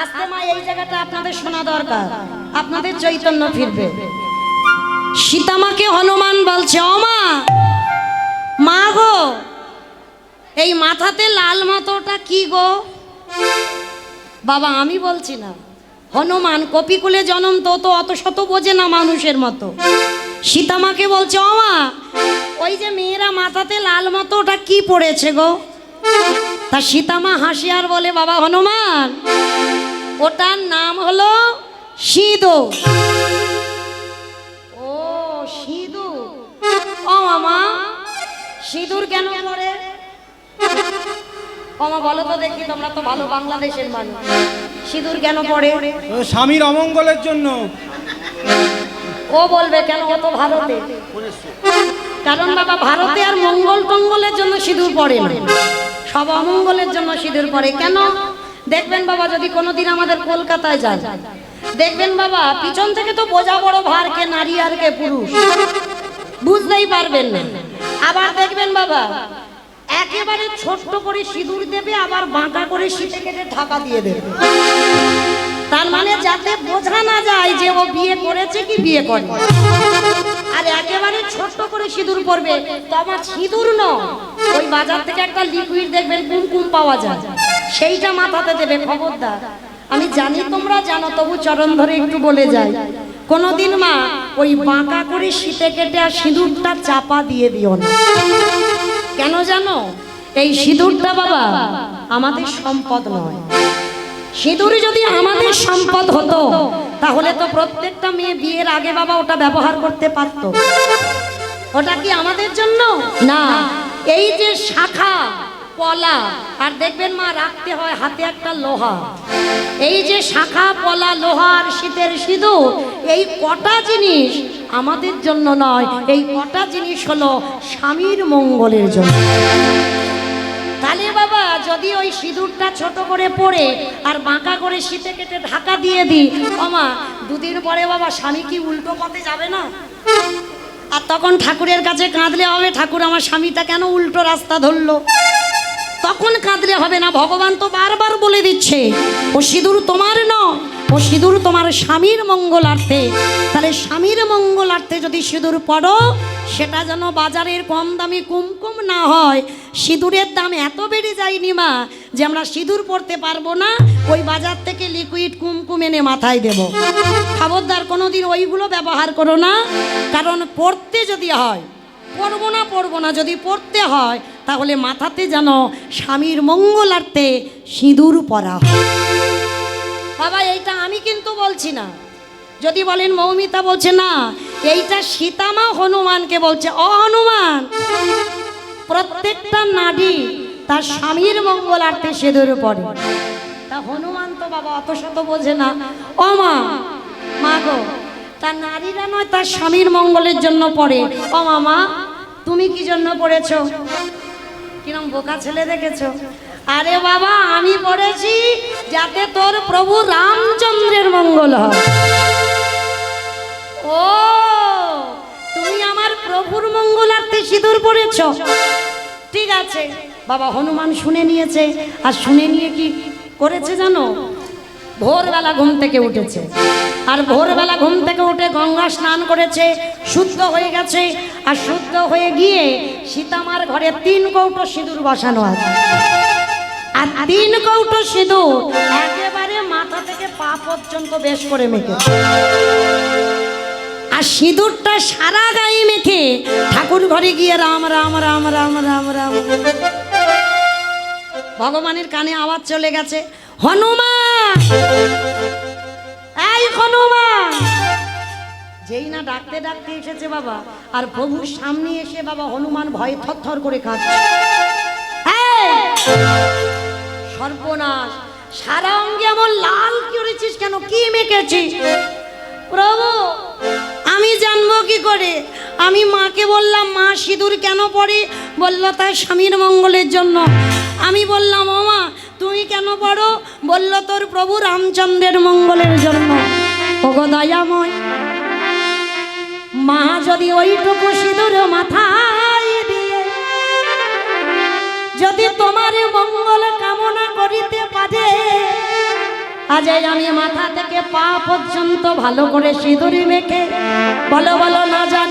আজকে মা, এই জায়গাটা আপনাদের শোনা দরকার। আপনাদের চৈতন্য ফিরবে। সীতামাকে হনুমান বলছে অমা মা গো, এই মাথাতে লাল মাথাটা কি গো? বাবা, আমি বলছি না, হনুমান কপিকুলে জনম, তো তো অত শত বোঝে না মানুষের মতো। সীতামাকে বলছে অমা ওই যে মেয়েরা মাথাতে লাল মতো ওটা কি পড়েছে গো? তা সীতামা হাসি আর বলে, বাবা, হনুমান ওটার নাম হলো সিঁদুর ও সিঁদুর ও মামা সিঁদুর কেন পড়ে মামা বলো তো দেখি তোমরা তো ভালো বাংলাদেশের মানুষ। সিঁদুর কেন তো স্বামীর অমঙ্গলের জন্য। ও বলবে কেন ও ভারতে? কারণ বাবা ভারতে আর মঙ্গল টঙ্গলের জন্য সিঁদুর না। সব অমঙ্গলের জন্য সিঁদুর পড়ে কেন? দেখবেন বাবা, যদি কোনোদিন আমাদের কলকাতায় যান দেখবেন বাবা, পিছন থেকে তো বোঝা বড় ভার কে নারী আর কে পুরুষ। বুঝতেই পারবেন না। আবার দেখবেন বাবা, একেবারে ছোট্ট করে সিঁদুর দেবে, আবার বাঁকা করে শীতে কেটে ঢাকা দিয়ে দেবে। তার মানে যাতে বোঝা না যায় যে ও বিয়ে করেছে কি বিয়ে করে আর একেবারে ছোট্ট করে সিঁদুর পরবে, তো আমার সিঁদুর নয়। ওই বাজার থেকে একটা লিকুইড দেখবেন, কুমকুম পাওয়া যায়। সেইটা মাথাতে দেবে খবরদার। আমি জানি তোমরা জানো, তবু চরণ ধরে একটু বলে যাই। কোনোদিন মা, ওই বাঁকা করে শীতে কেটে আর সিঁদুরটা চাপা দিয়ে দিও না। কেন জানো? এই সিঁদুরটা বাবা, আমাদের সম্পদ নয়। সিঁদুর যদি আমাদের সম্পদ হতো, তাহলে তো প্রত্যেকটা মেয়ে বিয়ের আগে বাবা ওটা ব্যবহার করতে পারত। ওটা কি আমাদের জন্য? না। এই যে শাখা পলা। আর দেখবেন মা, রাখতে হয় হাতে একটা লোহা। এই যে শাখা পলা লোহা আর শীতের সিঁদুর, এই কটা জিনিস আমাদের জন্য নয়, এই কটা জিনিস হলো স্বামীর মঙ্গলের জন্য। তাহলে বাবা, যদি ওই সিঁদুরটা ছোট করে পরে আর বাঁকা করে শীতে কেটে ঢাকা দিয়ে দিই আমা দুদিন পরে বাবা, স্বামী কি উল্টো পথে যাবে না? আর তখন ঠাকুরের কাছে কাঁদলে হবে, ঠাকুর আমার স্বামীটা কেন উল্টো রাস্তা ধরলো? তখন কাঁদলে হবে না। ভগবান তো বারবার বলে দিচ্ছে, ও সিঁদুর তোমার নয় ও সিঁদুর তোমার স্বামীর মঙ্গলার্থে। তাহলে স্বামীর মঙ্গলার্থে যদি সিঁদুর পড়ো, সেটা যেন বাজারের কম দামি কুমকুম না হয়। সিঁদুরের দাম এত বেড়ে যায়নি মা, যে আমরা সিঁদুর পড়তে পারব না, ওই বাজার থেকে লিকুইড কুমকুম এনে মাথায় দেব। খবরদার, কোনোদিন ওইগুলো ব্যবহার করো না, কারণ পড়তে যদি হয়, পড়ব না পড়ব না, যদি পড়তে হয় তাহলে মাথাতে যেন স্বামীর মঙ্গলার্থে সিঁদুর পরা হয়। বাবা, এইটা আমি কিন্তু বলছি না। যদি বলেন মৌমিতা বলছে, না, এইটা সীতামা হনুমানকে বলছে। অ, হনুমান! প্রত্যেকটা নারী তার স্বামীর মঙ্গলার্থে সিঁদুর পরে। তা হনুমান তো বাবা অত শত বোঝে না। ও মা! মা গো তার নারীরা নয়, তার স্বামীর মঙ্গলের জন্য পড়ে ও মামা তুমি কি জন্য পড়েছো? কিরম বোকা ছেলে দেখেছ? আরে বাবা, আমি পড়েছি যাতে তোর প্রভু রামচন্দ্রের মঙ্গল হয়। ও, তুমি আমার প্রভুর মঙ্গলার্থে সিঁদুর পড়েছ? ঠিক আছে। বাবা হনুমান শুনে নিয়েছে। আর শুনে নিয়ে কি করেছে জানো? ভোরবেলা ঘুম থেকে উঠেছে। আর ভোরবেলা ঘুম থেকে উঠে গঙ্গা স্নান করেছে, শুদ্ধ হয়ে গেছে আর শুদ্ধ হয়ে গিয়ে সীতামার ঘরে তিন কৌটো সিঁদুর বসানো আছে। আর তিন কৌটো সিঁদুর একেবারে মাথা থেকে পা পর্যন্ত বেশ করে মেখে। আর সিঁদুরটা সারা গায়ে মেখে ঠাকুর ঘরে গিয়ে রাম রাম রাম রাম রাম রাম। ভগবানের কানে আওয়াজ চলে গেছে, হনুমান! এই হনুমান! যেই না ডাকতে ডাকতে এসেছে বাবা, আর প্রভুর সামনে এসে বাবা হনুমান ভয়ে থর করে কাঁদছে! সর্বনাশ! সারা অঙ্গে এমন লাল করেছিস কেন? কি মেখেছিস? প্রভু, আমি জানব কি করে? আমি মাকে বললাম, মা, সিঁদুর কেন পড়ে? বলল তার স্বামীর মঙ্গলের জন্য। আমি বললাম, ও মা তুমি কেন পড়ো? বলল, তোর প্রভু রামচন্দ্রের মঙ্গলের জন্য। ওগো দয়াময়! মা যদি ওইটুকু সিঁদুর মাথায় দিয়ে, যদি তোমার মঙ্গল কামনা করিতে পারে, আজ আমি মাথা থেকে পা পর্যন্ত ভালো করে সিঁদুরি মেখে বলো বলো না জানি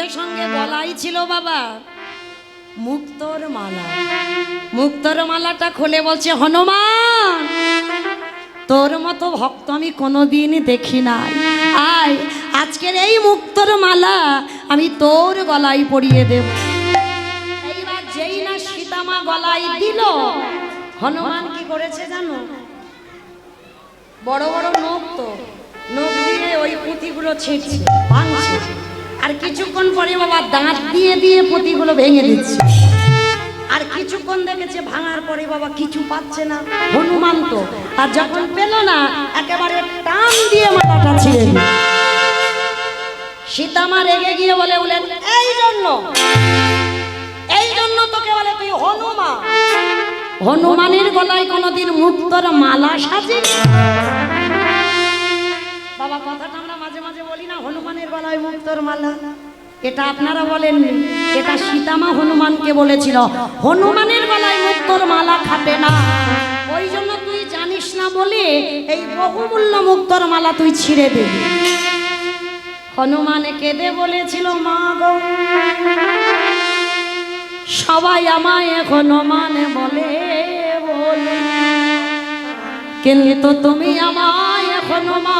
সঙ্গে সঙ্গে গলাই ছিল বাবা। মুক্তর মালা। মুক্তর মালাটা খুলে বলছে, হনুমান, তোর মতো ভক্ত আমি কোনোদিন দেখি নাই। আয়, আজকের এই মুক্তর মালা আমি তোর গলায় পরিয়ে দেব। এইবার যেই না সীতামা গলায় দিল, হনুমান কি করেছে জানো? বড় বড় নখ তো, নখ দিয়ে ওই পুঁতিগুলো ছিঁড়ছে, ভাঙছে। আর কিছুক্ষণ পরে বাবা দাঁত দিয়ে দিয়ে পুঁতিগুলো ভেঙে দিচ্ছে। আর কিছুক্ষণ দেখেছে ভাঙার পরে বাবা কিছু পাচ্ছে না। হনুমান তো, আর যখন পেল না, একেবারে টান দিয়ে মাথাটা ছিঁড়ে সীতামা রেগে গিয়ে বলে বলেন এই জন্য এই জন্য তোকে বলে তুই হনুমান। হনুমানের গলায় কোনোদিন মুক্তর মালা সাজে বাবা, কথাটা আমরা মাঝে বলি না, হনুমানের গলায় মুক্তর মালা। এটা আপনারা বলেননি, এটা সীতামা হনুমানকে বলেছিল। হনুমানের গলায় মুক্তর মালা খাটে না। ওই জন্য তুই জানিস না বলে এই বহুমূল্য মুক্তর মালা তুই ছিঁড়ে দিবি হনুমান কেঁদে বলেছিল, মা গো, সবাই আমায় হনুমান বলে বলে। কিন্তু তুমি আমায় হনুমান বলো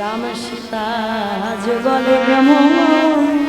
রাম সীতা যুগলে বলে কেমন?